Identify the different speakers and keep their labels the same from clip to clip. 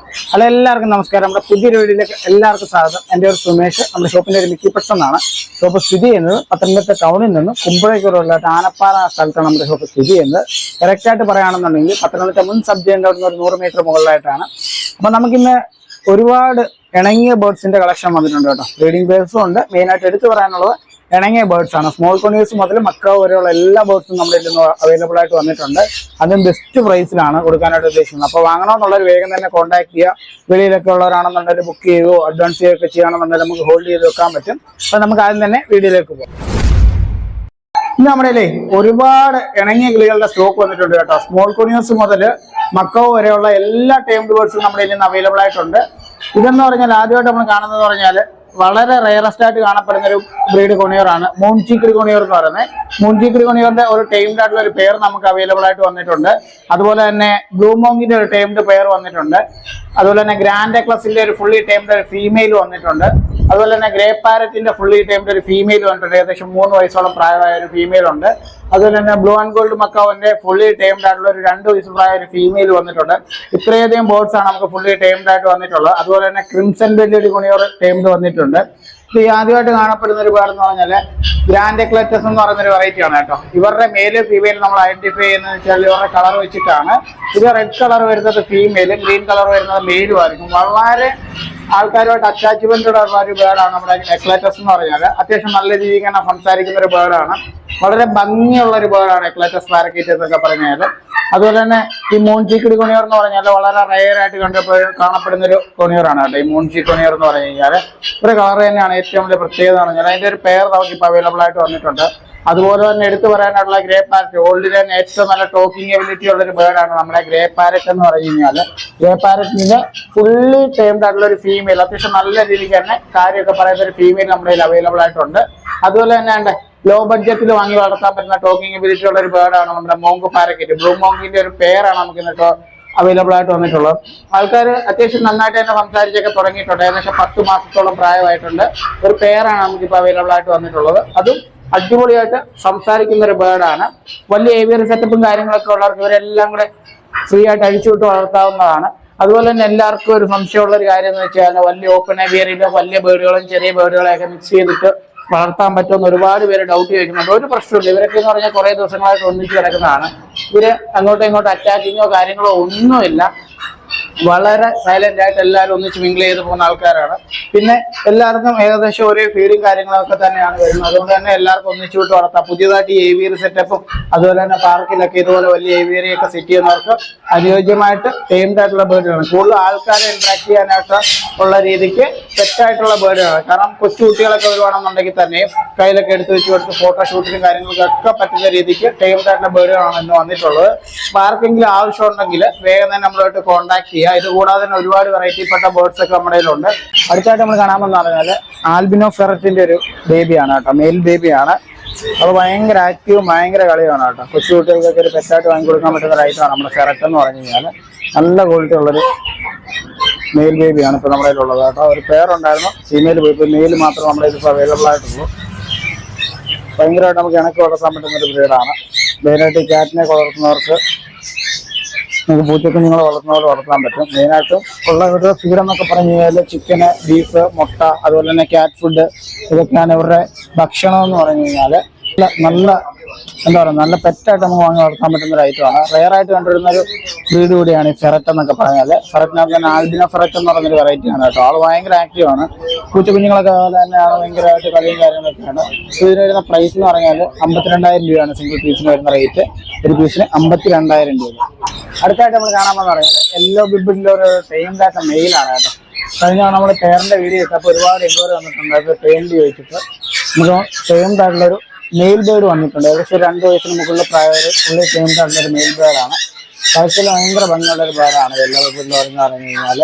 Speaker 1: Hello എല്ലാവർക്കും നമസ്കാരം. നമ്മുടെ പുതിയൊരു വീഡിയോയിലേക്ക് എല്ലാവർക്കും സ്വാഗതം. എന്റെ ഒരു സുമേഷ്. നമ്മുടെ ഷോപ്പിന്റെ ഒരു മിക്കി പെട്സ് എന്നാണ്. ഷോപ്പ് സ്ഥിതി ചെയ്യുന്നത് പത്തനംതിട്ട ടൗണിൽ നിന്നും കുമ്പഴയ്ക്കൂറുള്ള ആനപ്പാറ സ്ഥലത്താണ് നമ്മുടെ ഷോപ്പ് സ്ഥിതി ചെയ്യുന്നത്. കറക്റ്റായിട്ട് പറയുകയാണെന്നുണ്ടെങ്കിൽ പത്തനംതിട്ട മുൻ സബ് ജയിലിന്റെ ഒരു നൂറ് മീറ്റർ മുകളിലായിട്ടാണ്. അപ്പം നമുക്കിന്ന് ഒരുപാട് ഇണങ്ങിയ ബേർഡ്സിന്റെ കളക്ഷൻ വന്നിട്ടുണ്ട് കേട്ടോ. ബ്രീഡിംഗ് ബേർഡ്സും ഉണ്ട്. മെയിനായിട്ട് എടുത്തു പറയാനുള്ളത് ഇണങ്ങിയ ബേർഡ്സ് ആണ്. സ്മോൾ കൊണീസ് മുതൽ മക്ക വരെയുള്ള എല്ലാ ബേർഡ്സും നമ്മുടെ നിന്ന് അവൈലബിൾ ആയിട്ട് വന്നിട്ടുണ്ട്. അതും ബെസ്റ്റ് പ്രൈസിലാണ് കൊടുക്കാനായിട്ട് ഉദ്ദേശിക്കുന്നത്. അപ്പോൾ വാങ്ങണമെന്നുള്ളവർ വേഗം തന്നെ കോൺടാക്ട് ചെയ്യുക. വെളിയിലൊക്കെ ഉള്ളവരാണെന്നുണ്ടെങ്കിൽ ബുക്ക് ചെയ്യുകയോ അഡ്വാൻസ് ചെയ്യുകയൊക്കെ ചെയ്യുകയാണെന്നുണ്ടെങ്കിൽ നമുക്ക് ഹോൾഡ് ചെയ്ത് വെക്കാൻ പറ്റും. അപ്പോൾ നമുക്ക് ആദ്യം തന്നെ വീഡിയോയിലേക്ക് പോകാം. ഇന്ന് നമ്മുടെ ഒരുപാട് ഇണങ്ങിയ കിളികളുടെ സ്റ്റോക്ക് വന്നിട്ടുണ്ട് കേട്ടോ. സ്മോൾ കൊണിയോസ് മുതൽ മക്കോ വരെയുള്ള എല്ലാ ടേംഡ് ബേർഡ്സും നമ്മുടെ ഇന്ന് അവൈലബിൾ ആയിട്ടുണ്ട്. ഇതെന്ന് പറഞ്ഞാൽ ആദ്യമായിട്ട് നമ്മൾ കാണുന്നത് പറഞ്ഞാൽ വളരെ റയറസ്റ്റ് ആയിട്ട് കാണപ്പെടുന്ന ഒരു ബ്രീഡ് കൊണിയോറാണ് മൂൺ ചീക്കിടി കൊണിയോർ എന്ന് പറയുന്നത്. മൂൺചീക്കിടി കൊണിയോറിന്റെ ഒരു ടൈംഡ് ആയിട്ടുള്ള ഒരു പെയർ നമുക്ക് അവൈലബിൾ ആയിട്ട് വന്നിട്ടുണ്ട്. അതുപോലെ തന്നെ ബ്ലൂ മോങ്ങിന്റെ ഒരു ടൈംഡ് പെയർ വന്നിട്ടുണ്ട്. അതുപോലെ തന്നെ ഗ്രാൻഡ് എക്ലസിന്റെ ഒരു ഫുള്ളി ടൈംഡ് ഒരു ഫീമെയിൽ വന്നിട്ടുണ്ട്. അതുപോലെ തന്നെ ഗ്രേ പാരറ്റിന്റെ ഫുള്ളി ടൈംഡ് ഒരു ഫീമെയിൽ വന്നിട്ടുണ്ട്. ഏകദേശം മൂന്ന് വയസ്സോളം പ്രായമായ ഒരു ഫീമെയിൽ ഉണ്ട്. അതുപോലെ തന്നെ ബ്ലൂ ആൻഡ് ഗോൾഡ് മക്കാവിന്റെ ഫുള്ളി ടൈംഡ് ആയിട്ടുള്ള ഒരു രണ്ട് വയസ്സ് പ്രായ ഒരു ഫീമെയിൽ വന്നിട്ടുണ്ട്. ഇത്രയധികം ബോർഡ്സ് ആണ് നമുക്ക് ഫുള്ളി ടൈംഡ് ആയിട്ട് വന്നിട്ടുള്ളത്. അതുപോലെ തന്നെ ക്രിംസൺ ബെല്ലി ഗുണിയോർ ടൈംഡ് വന്നിട്ടുണ്ട്. ഈ ആദ്യമായിട്ട് കാണപ്പെടുന്ന ഒരു ബേർഡ് എന്ന് പറഞ്ഞാൽ ഗ്രാൻഡ് എക്ലറ്റസ് എന്ന് പറയുന്ന വെറൈറ്റി ആണ് കേട്ടോ. ഇവരുടെ മേൽ ഫീമെയിൽ നമ്മൾ ഐഡന്റിഫൈ ചെയ്യുന്നത് വെച്ചാൽ ഇവരുടെ കളർ വെച്ചിട്ടാണ്. ഇത് റെഡ് കളർ വരുന്നത് ഫീമെയിലും ഗ്രീൻ കളർ വരുന്നത് മെയിലും ആയിരിക്കും. വളരെ ആൾക്കാരുമായിട്ട് അറ്റാച്ച്മെന്റ് ഉള്ള ഒരു ബേർഡാണ് നമ്മുടെ എക്ലറ്റസ് എന്ന് പറഞ്ഞാൽ അത്യാവശ്യം നല്ല രീതിക്ക് തന്നെ സംസാരിക്കുന്ന ഒരു ബേർഡാണ് വളരെ ഭംഗിയുള്ള ഒരു ബേർഡാണ് എക്ലറ്റസ് പാരക്കീറ്റ് എന്നൊക്കെ പറഞ്ഞാൽ അതുപോലെ തന്നെ ഈ മൂൺചീക്കിടി കൊണിയർ എന്ന് പറഞ്ഞാൽ വളരെ റയർ ആയിട്ട് കണ്ടപ്പോൾ കാണപ്പെടുന്ന ഒരു കൊണിയറാണ് കേട്ടോ. ഈ മൂൺചീ കൊണിയർ എന്ന് പറഞ്ഞു കഴിഞ്ഞാൽ ഒരു കളർ തന്നെയാണ് ഏറ്റവും വലിയ പ്രത്യേകത എന്ന് പറഞ്ഞാൽ അതിന്റെ ഒരു പേർ നമുക്ക് ഇപ്പോൾ അവൈലബിൾ ആയിട്ട് വന്നിട്ടുണ്ട്. അതുപോലെ തന്നെ എടുത്തു പറയാനുള്ള ഗ്രേ പാരറ്റ് ഓൾഡിൽ തന്നെ ഏറ്റവും നല്ല ടോക്കിംഗ് എബിലിറ്റി ഉള്ള ഒരു ബേർഡാണ് നമ്മുടെ ഗ്രേ പാരറ്റ് എന്ന് പറഞ്ഞു കഴിഞ്ഞാൽ ഗ്രേ പാരറ്റിന് ഫുള്ളി ടൈംഡ് ആയിട്ടുള്ള ഒരു ഫീമെയിൽ അത്യാവശ്യം നല്ല രീതിക്ക് തന്നെ കാര്യമൊക്കെ പറയുന്ന ഒരു ഫീമെയിൽ നമ്മുടെ അവൈലബിൾ ആയിട്ടുണ്ട്. അതുപോലെ തന്നെ ലോ ബഡ്ജറ്റിൽ വാങ്ങി വളർത്താൻ പറ്റുന്ന ടോക്കിംഗ് എബിലിറ്റി ഉള്ള ഒരു ബേർഡാണ് നമ്മുടെ മോങ്ക് പാരക്കറ്റ് ബ്ലൂ മോങ്കിന്റെ ഒരു പേരാണ് നമുക്ക് ഇന്നിട്ട് അവൈലബിൾ ആയിട്ട് വന്നിട്ടുള്ളത്. ആൾക്കാർ അത്യാവശ്യം നന്നായിട്ട് തന്നെ സംസാരിച്ചൊക്കെ തുടങ്ങിയിട്ടുണ്ട്. ഏകദേശം പത്ത് മാസത്തോളം പ്രായമായിട്ടുണ്ട്. ഒരു പേരാണ് നമുക്കിപ്പോൾ അവൈലബിൾ ആയിട്ട് വന്നിട്ടുള്ളത്. അതും അടിപൊളിയായിട്ട് സംസാരിക്കുന്ന ഒരു ബേർഡാണ് വലിയ ഏവിയർ സെറ്റപ്പും കാര്യങ്ങളൊക്കെ ഉള്ളവർക്ക് ഇവരെല്ലാം കൂടെ ഫ്രീ ആയിട്ട് അഴിച്ചുവിട്ട് വളർത്താവുന്നതാണ്. അതുപോലെ തന്നെ എല്ലാവർക്കും ഒരു സംശയമുള്ള ഒരു കാര്യം എന്ന് വെച്ചാൽ വലിയ ഓപ്പൺ ഏവിയറിലെ വലിയ ബേർഡുകളും ചെറിയ ബേർഡുകളെയൊക്കെ മിക്സ് ചെയ്തിട്ട് വളർത്താൻ പറ്റുമെന്ന് ഒരുപാട് പേര് ഡൗട്ട് ചോദിക്കുന്നുണ്ട്. ഒരു പ്രശ്നമില്ല ഇവരൊക്കെ എന്ന് പറഞ്ഞാൽ കുറെ ദിവസങ്ങളായിട്ട് ഒന്നിച്ച് കിടക്കുന്നതാണ്. ഇവർ അങ്ങോട്ടും ഇങ്ങോട്ടും അറ്റാക്കിങ്ങോ കാര്യങ്ങളോ ഒന്നുമില്ല. വളരെ സൈലന്റ് ആയിട്ട് എല്ലാവരും ഒന്നിച്ച് മിങ്കിൾ ചെയ്ത് പോകുന്ന ആൾക്കാരാണ്. പിന്നെ എല്ലാവർക്കും ഏകദേശം ഒരേ ഫീലും കാര്യങ്ങളൊക്കെ തന്നെയാണ് വരുന്നത്. അതുകൊണ്ട് തന്നെ എല്ലാവർക്കും ഒന്നിച്ച് വിട്ട് വളർത്താം. പുതിയതായിട്ട് ഈ ഏവിയറി സെറ്റപ്പും അതുപോലെ തന്നെ പാർക്കിലൊക്കെ ഇതുപോലെ വലിയ ഏവിയറി ഒക്കെ സെറ്റ് ചെയ്യുന്നവർക്ക് അനുയോജ്യമായിട്ട് ടൈംഡ് ആയിട്ടുള്ള ബേർഡുകളാണ് കൂടുതൽ ആൾക്കാരെ ഇന്ററാക്ട് ചെയ്യാനായിട്ട് ഉള്ള രീതിക്ക് സെറ്റായിട്ടുള്ള ബേർഡുകളാണ് കാരണം കൊച്ചു കുട്ടികളൊക്കെ വരുവാണെന്നുണ്ടെങ്കിൽ തന്നെയും കയ്യിലൊക്കെ എടുത്ത് വെച്ച് കൊടുത്ത് ഫോട്ടോഷൂട്ടിനും കാര്യങ്ങൾക്കൊക്കെ പറ്റുന്ന രീതിക്ക് ടൈംഡ് ആയിട്ടുള്ള ബേർഡുകളാണ് ഇന്ന് വന്നിട്ടുള്ളത്. അപ്പൊ ആർക്കെങ്കിലും ആവശ്യമുണ്ടെങ്കിൽ വേഗം തന്നെ നമ്മളായിട്ട് കോൺടാക്ട് ചെയ്യുക ഇത് കൂടാതെ തന്നെ ഒരുപാട് വെറൈറ്റിപ്പെട്ട ബേർഡ്സ് ഒക്കെ നമ്മുടെ കയ്യിലുണ്ട്. അടുത്തായിട്ട് നമ്മൾ കാണാമെന്ന് പറഞ്ഞാൽ ആൽബിനോ ഫെററ്റിന്റെ ഒരു ബേബിയാണ് കേട്ടോ. മെയിൽ ബേബിയാണ് അത് ഭയങ്കര ആക്റ്റീവും ഭയങ്കര കളിയാണ് കേട്ടോ. കൊച്ചു കുട്ടികൾക്കൊക്കെ ഒരു പെറ്റായിട്ട് വാങ്ങി കൊടുക്കാൻ പറ്റുന്ന ഒരു ഐറ്റമാണ് നമ്മുടെ ഫെററ്റ് എന്ന് പറഞ്ഞു കഴിഞ്ഞാൽ നല്ല ക്വാളിറ്റി ഉള്ളൊരു മെയിൽ ബേബിയാണ് ഇപ്പോൾ നമ്മുടെ കയ്യിലുള്ളത് കേട്ടോ. ഒരു പേരുണ്ടായിരുന്നു ഫീമെയിൽ ബേബി മെയിൽ മാത്രം നമ്മുടെ ഇതിപ്പോൾ അവൈലബിൾ ആയിട്ടുള്ളൂ. ഭയങ്കരമായിട്ട് നമുക്ക് ഇണക്കി വളർത്താൻ പറ്റുന്ന ഒരു ബ്രീഡാണ് മെയിനായിട്ട് ഈ ക്യാറ്റിനെ വളർത്തുന്നവർക്ക് നമുക്ക് വളർത്തുന്ന പോലെ വളർത്താൻ പറ്റും. മെയിനായിട്ടും ഉള്ള ഇവരുടെ ഫീഡ് എന്നൊക്കെ പറഞ്ഞു കഴിഞ്ഞാൽ ചിക്കന് ബീഫ് മുട്ട അതുപോലെ തന്നെ ക്യാറ്റ് ഫുഡ് ഇതൊക്കെയാണ് ഇവരുടെ ഭക്ഷണം എന്ന് പറഞ്ഞു കഴിഞ്ഞാൽ നല്ല എന്താ പറയുക നല്ല പെറ്റായിട്ട് നമുക്ക് വാങ്ങി വളർത്താൻ പറ്റുന്ന ഒരു ഐറ്റമാണ് റെയർ ആയിട്ട് കണ്ടുവരുന്ന ഒരു ബ്രീഡ് കൂടിയാണ് ഈ ഫെററ്റ് എന്നൊക്കെ പറഞ്ഞാൽ ഫെററ്റിനകത്ത് തന്നെ ആൽബിന ഫെററ്റ് എന്ന് പറയുന്നൊരു വെറൈറ്റിയാണ് കേട്ടോ. ആൾ ഭയങ്കര ആക്റ്റീവാണ് പൂച്ചക്കുഞ്ഞുങ്ങളൊക്കെ അതുപോലെ ആൾ ഭയങ്കരമായിട്ട് കളിയും കാര്യങ്ങളൊക്കെയാണ് ഇതിന് വരുന്ന പ്രൈസ് എന്ന് പറഞ്ഞാൽ അമ്പത്തിരണ്ടായിരം രൂപയാണ് സിംഗിൾ പീസിന് വരുന്ന റേറ്റ് ഒരു പീസിന് അമ്പത്തിരണ്ടായിരം രൂപ. അടുത്തായിട്ട് നമ്മൾ കാണാമെന്ന് പറഞ്ഞാൽ യെല്ലോ ബിബിന്റെ ഒരു സെയിം ഡാറ്റ മെയിലാണ് കേട്ടോ. കഴിഞ്ഞ നമ്മൾ പേരിന്റെ വീഡിയോ ഇട്ടപ്പോൾ ഒരുപാട് എൻക്വയറി വന്നിട്ടുണ്ട്. അത് പെയിന്റ് ചോദിച്ചിട്ട് നമുക്ക് സെയിം ഡാറ്റുള്ളൊരു മെയിൽ ബേർഡ് വന്നിട്ടുണ്ട്. ഏകദേശം രണ്ട് വയസ്സിന് മുകളിൽ പ്രായ ഒരു ഫുള്ളി പെയിന്റ് ആയിട്ടുള്ള ഒരു മെയിൽ ബേർഡാണ് കാഴ്ചയിൽ ഭയങ്കര ഭംഗിയുള്ള ഒരു പേരാണ് യെല്ലോ ബിബിന്റെ പറഞ്ഞു കഴിഞ്ഞാൽ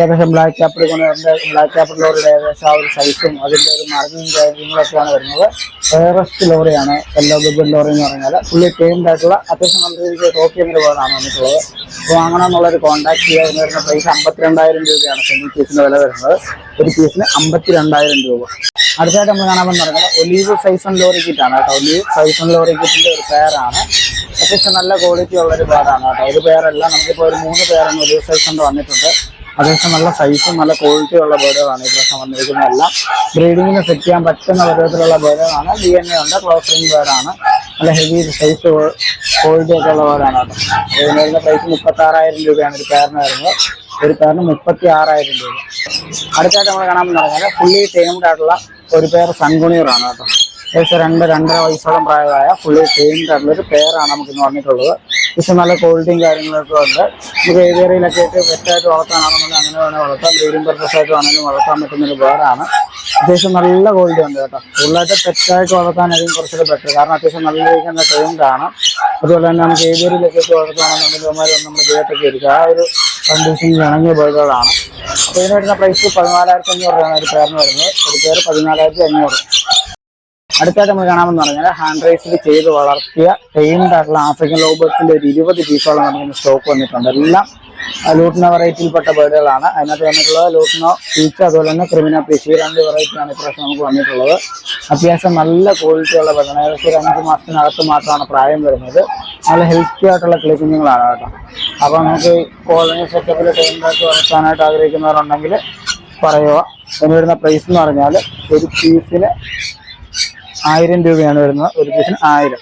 Speaker 1: ഏകദേശം ബ്ലാക്ക് ആപ്പിൾ കൊണ്ട് ബ്ലാക്ക് ആപ്പിൾ ലോറിയുടെ ഏകദേശം ആ ഒരു സൈസും അതിന്റെ ഒരു മാർഗിങ് കാര്യങ്ങളൊക്കെയാണ് വരുന്നത്. റയറസ്റ്റ് ലോറിയാണ് എല്ലോ ബിബിൻ ലോറി എന്ന് പറഞ്ഞാൽ ഫുള്ളി പെയിന്റ് ആയിട്ടുള്ള അത്യാവശ്യം നല്ല രീതിക്ക് ടോക്ക് ചെയ്യുന്ന ഒരു ബേർഡാണ് വന്നിട്ടുള്ളത്. അപ്പോൾ വാങ്ങണമെന്നുള്ളൊരു കോൺടാക്ട് ചെയ്യുക എന്ന് വരുന്ന പ്രൈസ് അമ്പത്തിരണ്ടായിരം രൂപയാണ് സെമി പീസിന്റെ വില വരുന്നത്. ഒരു പീസിന് അമ്പത്തിരണ്ടായിരം രൂപ. അടുത്തായിട്ട് നമ്മൾ കാണാമെന്ന് പറഞ്ഞാൽ ഒലീവ് സൈസൺ ലോറി കിറ്റാണ് കേട്ടോ. ഒലീവ് സൈസൺ ലോറി കിറ്റിന്റെ ഒരു പെയറാണ് അത്യാവശ്യം നല്ല ക്വാളിറ്റി ഉള്ള ഒരു പേരാണ് കേട്ടോ. ഒരു പേരല്ല നമുക്കിപ്പോൾ ഒരു മൂന്ന് പേരാണ് ഒലീവ് സൈസൺ വന്നിട്ടുണ്ട്. അത്യാവശ്യം നല്ല സൈസും നല്ല ക്വാളിറ്റി ഉള്ള ബേഡുകളാണ് ഈ പ്രശ്നം വന്നിരിക്കുന്നത് എല്ലാം ബ്രീഡിങ്ങിന് സെറ്റ് ചെയ്യാൻ പറ്റുന്ന വിധത്തിലുള്ള ബേഡുകളാണ് ഡി എൻ എ ഉണ്ട് ക്ലോസറിംഗ് ബേഡാണ് നല്ല ഹെവി സൈസ് ക്വാളിറ്റി ഒക്കെ ഉള്ള ബേഡാണ് അതിന് വരുന്ന പ്രൈസ് മുപ്പത്തി ആറായിരം രൂപയാണ് ഒരു പേരിന് വരുന്നത്. ഒരു പേരിന് മുപ്പത്തി ആറായിരം രൂപ. അടുത്തായിട്ട് നമ്മൾ കാണാൻ പറഞ്ഞാൽ ഫുള്ളി ടൈംഡ് ആയിട്ടുള്ള ഒരു പേർ സൺകുണിയറാണ് കേട്ടോ. ഏകദേശം രണ്ട് രണ്ടര വയസ്സോളം പ്രായമായ ഫുള്ളി ടൈംഡ് ആയിട്ടുള്ള ഒരു പേരാണ് നമുക്ക് ഇന്ന് വന്നിട്ടുള്ളത് പക്ഷെ നല്ല ക്വാളിറ്റിയും കാര്യങ്ങളൊക്കെ ഉണ്ട്. നമുക്ക് ഏരിയയിലൊക്കെ ആയിട്ട് വെറ്റായിട്ട് വളർത്താനാണെന്നുണ്ടെങ്കിൽ അങ്ങനെ വേണേൽ വളർത്താം. ബ്രീഡിംഗ് പർപ്പസ് ആയിട്ട് വേണമെങ്കിൽ വളർത്താൻ പറ്റുന്ന ഒരു പേരാണ് അത്യാവശ്യം നല്ല ക്വാളിറ്റി ഉണ്ട് കേട്ടോ. ഫുള്ളായിട്ട് പെറ്റായിട്ട് വളർത്താനായിരിക്കും കുറച്ചുകൂടെ ബെറ്റർ കാരണം അത്യാവശ്യം നല്ല രീതിക്കുന്ന ടൈംഡ് ആണ് അതുപോലെ തന്നെ നമുക്ക് ഏരിയയിലൊക്കെ ആയിട്ട് വളർത്താണെന്നുണ്ടെങ്കിൽ അവന്മാർ നമ്മുടെ ദേഹത്തൊക്കെ ഇരിക്കുക ആ ഒരു കണ്ടീഷനിൽ ഇണങ്ങിയ ബേഡുകളാണ് അപ്പോൾ ഇതിന് വരുന്ന പ്രൈസ് പതിനാലായിരത്തി അഞ്ഞൂറ് രൂപയാണ് ഒരു പേരിന് വരുന്നത്. ഒരു പേര് പതിനാലായിരത്തി അഞ്ഞൂറ്. അടുത്തായിട്ട് നമ്മൾ കാണാമെന്ന് പറഞ്ഞാൽ ഹാൻഡ് റൈസിൽ ചെയ്ത് വളർത്തിയ പെയിൻഡ് ആയിട്ടുള്ള ആഫ്രിക്കൻ ലോബേഴ്സിന്റെ ഒരു ഇരുപത് പീസോളം നമുക്ക് സ്റ്റോക്ക് വന്നിട്ടുണ്ട്. എല്ലാം ലൂട്ടിന വെറൈറ്റിയിൽപ്പെട്ട ബേഡുകളാണ് അതിനകത്ത് വന്നിട്ടുള്ളത് ലൂട്ടിനോ പീച്ച് അതുപോലെ തന്നെ ക്രിമിന പീച്ച് ഈ രണ്ട് വെറൈറ്റിയാണ് ഇപ്രാവശ്യം നമുക്ക് വന്നിട്ടുള്ളത്. അത്യാവശ്യം നല്ല ക്വാളിറ്റി ഉള്ള ബേഡാണ് ഏകദേശം അഞ്ച് മാസത്തിനകത്ത് മാത്രമാണ് പ്രായം വരുന്നത്. നല്ല ഹെൽത്തി ആയിട്ടുള്ള ക്ലിക്കിങ്ങുകളാണ് കേട്ടോ. അപ്പോൾ നമുക്ക് കോളനി സെറ്റപ്പിൽ ടൈമിലായിട്ട് വളർത്താനായിട്ട് ആഗ്രഹിക്കുന്നവരുണ്ടെങ്കിൽ പറയുക. അതിന് വരുന്ന പ്രൈസ് എന്ന് പറഞ്ഞാൽ ഒരു പീസിന് ആയിരം രൂപയാണ് വരുന്നത്. ഒരു പീസിന് ആയിരം.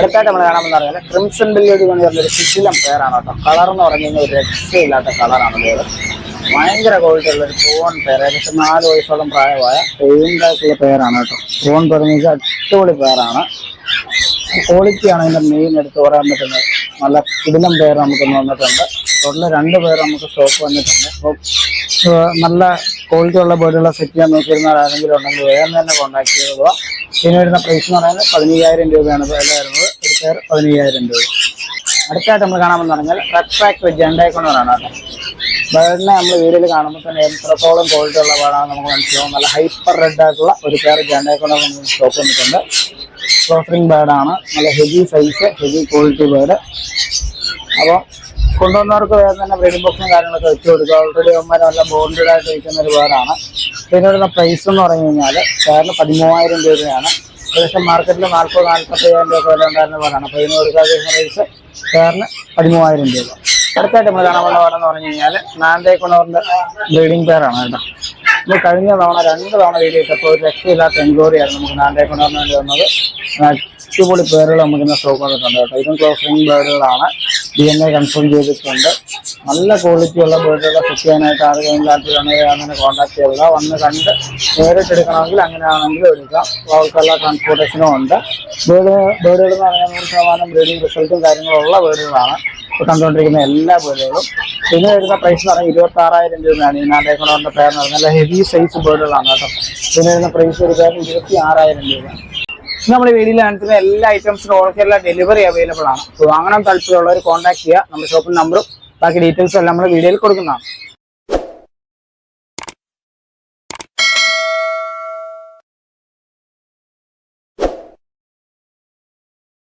Speaker 1: അടുത്തായിട്ട് നമ്മൾ കാണാമെന്ന് പറഞ്ഞാൽ ക്രിംസൺ ബില്ലേജ് വരുന്ന ഒരു ശിഥിലം പേരാണ് കേട്ടോ. കളർ എന്ന് പറഞ്ഞു കഴിഞ്ഞാൽ ഒരു രക്ഷയില്ലാത്ത കളറാണ് പേര് ഭയങ്കര ക്വാളിറ്റി ഉള്ള ഒരു ഫോൺ പേര് ഏകദേശം നാല് വയസ്സോളം പ്രായമായ പെയിന്റായിട്ടുള്ള പേരാണ് കേട്ടോ. ഫോൺ പറഞ്ഞാൽ അടിപൊളി പേരാണ് ക്വാളിറ്റിയാണ് ഇതിന്റെ മെയിൻ എടുത്ത് പറയാൻ പറ്റുന്നത്. നല്ല കിടിലം പേര് നമുക്ക് വന്നിട്ടുണ്ട്. ടോട്ടൽ രണ്ട് പേര് നമുക്ക് സ്റ്റോക്ക് വന്നിട്ടുണ്ട്. അപ്പോൾ നല്ല ക്വാളിറ്റി ഉള്ള ബേർഡുകളെ സെറ്റ് ചെയ്യാൻ നോക്കിയിരുന്ന ആരെങ്കിലും ഉണ്ടെങ്കിൽ വേഗം തന്നെ കോൺടാക്ട് ചെയ്യുക ഇതിന് വരുന്ന പ്രൈസ് എന്ന് പറയുന്നത് പതിനയ്യായിരം രൂപയാണ്. വില വരുന്നത് ഒരു പേർ പതിനയ്യായിരം രൂപ. അടുത്തായിട്ട് നമ്മൾ കാണാമെന്ന് പറഞ്ഞാൽ റെഡ് പാക്ക് വെജ് ജെൻഡായിക്കൊണ്ടാണ് കേട്ടോ. ബേർഡിനെ നമ്മൾ വീഡിയോയിൽ കാണുമ്പോൾ തന്നെ എത്രത്തോളം ക്വാളിറ്റി ഉള്ള ബേർഡാണ് നമുക്ക് മനസ്സിലാവും. നല്ല ഹൈപ്പർ റെഡ് ആയിട്ടുള്ള ഒരു പേർ ജെൻഡായിക്കൊണ്ട് നമുക്ക് സ്റ്റോക്ക് വന്നിട്ടുണ്ട് ക്ലോസറിംഗ് ബേർഡാണ് നല്ല heavy size heavy quality bird അപ്പോൾ കൊണ്ടുവന്നവർക്ക് വേഗം തന്നെ ബ്രീഡിംഗ് ബോക്സും കാര്യങ്ങളൊക്കെ വെച്ച് കൊടുക്കുക. ഓൾറെഡി അവന്മാർ നല്ല ബോണ്ടഡ് ആയിട്ട് ഇരിക്കുന്ന ഒരു പിന്നെ വരുന്ന പ്രൈസ് എന്ന് പറഞ്ഞു കഴിഞ്ഞാൽ പേരിന് പതിമൂവായിരം രൂപയാണ്. ഏകദേശം മാർക്കറ്റിൽ നാൽപ്പത് നാൽപ്പത്തയ്യായിരം രൂപ വില ഉണ്ടായിരുന്ന ബേർഡാണ് അപ്പോൾ ഇതിന് കൊടുക്കാതെ പ്രൈസ് പേരിന് പതിമൂവായിരം രൂപ. അടുത്തായിട്ട് നമ്മൾ കാണാനുള്ള ബേർഡെന്ന് പറഞ്ഞു കഴിഞ്ഞാൽ നാലേ കൊണ്ടവറിന്റെ ബ്രീഡിംഗ് പേരാണ് കേട്ടോ. നമ്മൾ കഴിഞ്ഞ തവണ രണ്ട് തവണ വീഡിയോ ഇട്ടപ്പോൾ ഒരു രക്ഷയില്ലാത്ത എൻക്വയറിയായിരുന്നു നമുക്ക് നാലേ കൊണ്ടവറിന് വേണ്ടി വന്നത് അടിപൊളി പേരുകൾ നമുക്ക് ഇന്ന് സ്റ്റോക്ക് വന്നിട്ടുണ്ട് കേട്ടോ. ഇതും ക്ലോസിംഗ് ബേർഡുകളാണ് ഡി എൻ എ കൺഫേം ചെയ്തിട്ടുണ്ട്. നല്ല ക്വാളിറ്റിയുള്ള ബേർഡുകളെ ഫിക്സ് ചെയ്യാനായിട്ട് ആരെങ്കിലും താല്പര്യമാണെങ്കിൽ അങ്ങനെ കോൺടാക്ട് ചെയ്യുക വന്ന് കണ്ട് നേരിട്ട് എടുക്കണമെങ്കിൽ അങ്ങനെയാണെങ്കിലും എടുക്കാം. അവർക്കുള്ള ട്രാൻസ്പോർട്ടേഷനും ഉണ്ട്. ബേർഡ് ബേർഡുകൾ എന്ന് പറഞ്ഞാൽ നൂറ് ശതമാനം ബ്രീഡിംഗ് റിസൾട്ടും കാര്യങ്ങളുള്ള ബേർഡുകളാണ് ഇപ്പോൾ കണ്ടുകൊണ്ടിരിക്കുന്ന എല്ലാ ബേർഡുകളും ഇതിന് വരുന്ന പ്രൈസ് എന്ന് പറഞ്ഞാൽ ഇരുപത്തി ആറായിരം രൂപയാണ് നാടേക്കണോറിന്റെ പേരെന്ന് പറഞ്ഞാൽ ഹെവി സൈസ് ബേർഡുകളാണ് കേട്ടോ. ഇതിന് വരുന്ന പ്രൈസ് ഒരു പേരിന് ഇരുപത്തി ആറായിരം രൂപ നമ്മുടെ വീടിൽ കാണിക്കുന്ന എല്ലാ ഐറ്റംസും ഓൾ ഡെലിവറി അവൈലബിൾ ആണ്. വാങ്ങണം താല്പര്യമുള്ളവർ കോൺടാക്ട് ചെയ്യുക നമ്മുടെ ഷോപ്പിൽ നമ്പറും ബാക്കി ഡീറ്റെയിൽസും എല്ലാം നമ്മുടെ വീഡിയോയിൽ കൊടുക്കുന്നതാണ്.